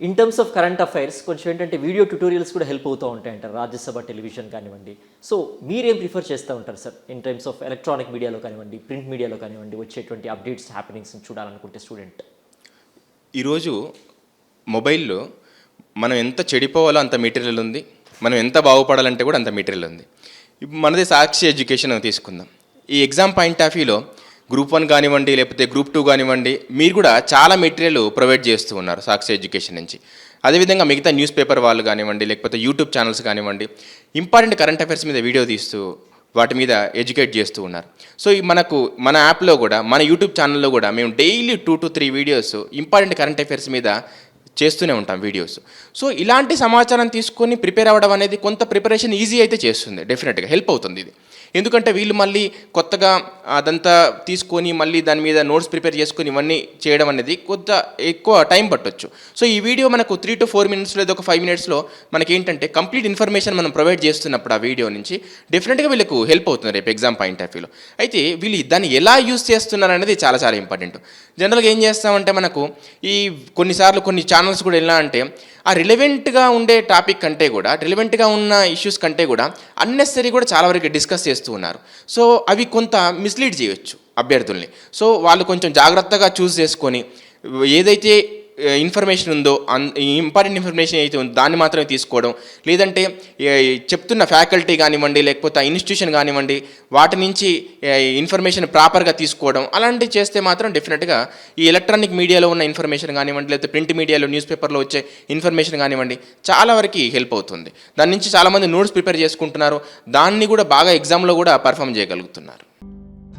In terms of current affairs కొంచెం ఏంటంటే video tutorials కూడా హెల్ప్ అవుతూ ఉంటాయంటారు రాజ్యసభ టెలివిజన్ కానివ్వండి. సో మీరేం ప్రిఫర్ చేస్తూ ఉంటారు sir in terms of electronic మీడియాలో కానివ్వండి ప్రింట్ మీడియాలో కానివ్వండి వచ్చేటువంటి అప్డేట్స్ హ్యాపెనింగ్స్ చూడాలనుకుంటే స్టూడెంట్ ఈరోజు మొబైల్లో మనం ఎంత చెడిపోవాలో అంత మెటీరియల్ ఉంది. మనం ఎంత బాగుపడాలంటే కూడా అంత మెటీరియల్ ఉంది. ఇప్పుడు మనది సాక్షి ఎడ్యుకేషన్ అని తీసుకుందాం. ఈ ఎగ్జామ్ పాయింట్ ఆఫ్ వ్యూలో గ్రూప్ వన్ కానివ్వండి లేకపోతే గ్రూప్ టూ కానివ్వండి మీరు కూడా చాలా మెటీరియల్ ప్రొవైడ్ చేస్తూ ఉన్నారు సాక్షి ఎడ్యుకేషన్ నుంచి. అదేవిధంగా మిగతా న్యూస్ పేపర్ వాళ్ళు కానివ్వండి లేకపోతే యూట్యూబ్ ఛానల్స్ కానివ్వండి ఇంపార్టెంట్ కరెంట్ అఫైర్స్ మీద వీడియో తీస్తూ వాటి మీద ఎడ్యుకేట్ చేస్తూ ఉన్నారు. సో ఈ మనకు మన యాప్లో కూడా మన యూట్యూబ్ ఛానల్లో కూడా మేము daily two to three videos important current affairs మీద చేస్తూనే ఉంటాం వీడియోస్ సో ఇలాంటి సమాచారం తీసుకొని ప్రిపేర్ అవ్వడం అనేది కొంత ప్రిపరేషన్ ఈజీ అయితే చేస్తుంది. డెఫినెట్గా హెల్ప్ అవుతుంది ఇది. ఎందుకంటే వీళ్ళు మళ్ళీ కొత్తగా అదంతా తీసుకొని మళ్ళీ దాని మీద నోట్స్ ప్రిపేర్ చేసుకొని ఇవన్నీ చేయడం అనేది కొంత ఎక్కువ టైం పట్టొచ్చు. సో ఈ వీడియో మనకు త్రీ టు ఫోర్ మినిట్స్ లేదా ఒక ఫైవ్ మినిట్స్లో మనకి ఏంటంటే కంప్లీట్ ఇన్ఫర్మేషన్ మనం ప్రొవైడ్ చేస్తున్నప్పుడు ఆ వీడియో నుంచి డెఫినెట్గా వీళ్ళకు హెల్ప్ అవుతుంది రేపు ఎగ్జామ్ పాయింట్ ఆఫ్ వ్యూలో అయితే వీళ్ళు దాన్ని ఎలా యూస్ చేస్తున్నారు అనేది చాలా చాలా ఇంపార్టెంట్ జనరల్గా ఏం చేస్తామంటే మనకు ఈ కొన్నిసార్లు కొన్ని ఛానల్స్ కూడా ఎలా అంటే ఆ రిలవెంట్గా ఉండే టాపిక్ కంటే కూడా రిలవెంట్గా ఉన్న ఇష్యూస్ కంటే కూడా అన్నెసరీ కూడా చాలా వరకు డిస్కస్ చేస్తూ ఉన్నారు. సో అవి కొంత మిస్లీడ్ చేయొచ్చు అభ్యర్థుల్ని. సో వాళ్ళు కొంచెం జాగ్రత్తగా చూస్ చేసుకొని ఏదైతే ఇన్ఫర్మేషన్ ఉందో అన్ ఇంపార్టెంట్ ఇన్ఫర్మేషన్ అయితే ఉందో దాన్ని మాత్రమే తీసుకోవడం. లేదంటే చెప్తున్న ఫ్యాకల్టీ కానివ్వండి లేకపోతే ఆ ఇన్స్టిట్యూషన్ కానివ్వండి వాటి నుంచి ఇన్ఫర్మేషన్ ప్రాపర్గా తీసుకోవడం. అలాంటివి చేస్తే మాత్రం డెఫినెట్గా ఈ ఎలక్ట్రానిక్ మీడియాలో ఉన్న ఇన్ఫర్మేషన్ కానివ్వండి లేకపోతే ప్రింట్ మీడియాలో న్యూస్ పేపర్లో వచ్చే ఇన్ఫర్మేషన్ కానివ్వండి చాలా వరకు హెల్ప్ అవుతుంది. దాని నుంచి చాలామంది నోట్స్ ప్రిపేర్ చేసుకుంటున్నారు. దాన్ని కూడా బాగా ఎగ్జామ్లో కూడా పర్ఫామ్ చేయగలుగుతున్నారు.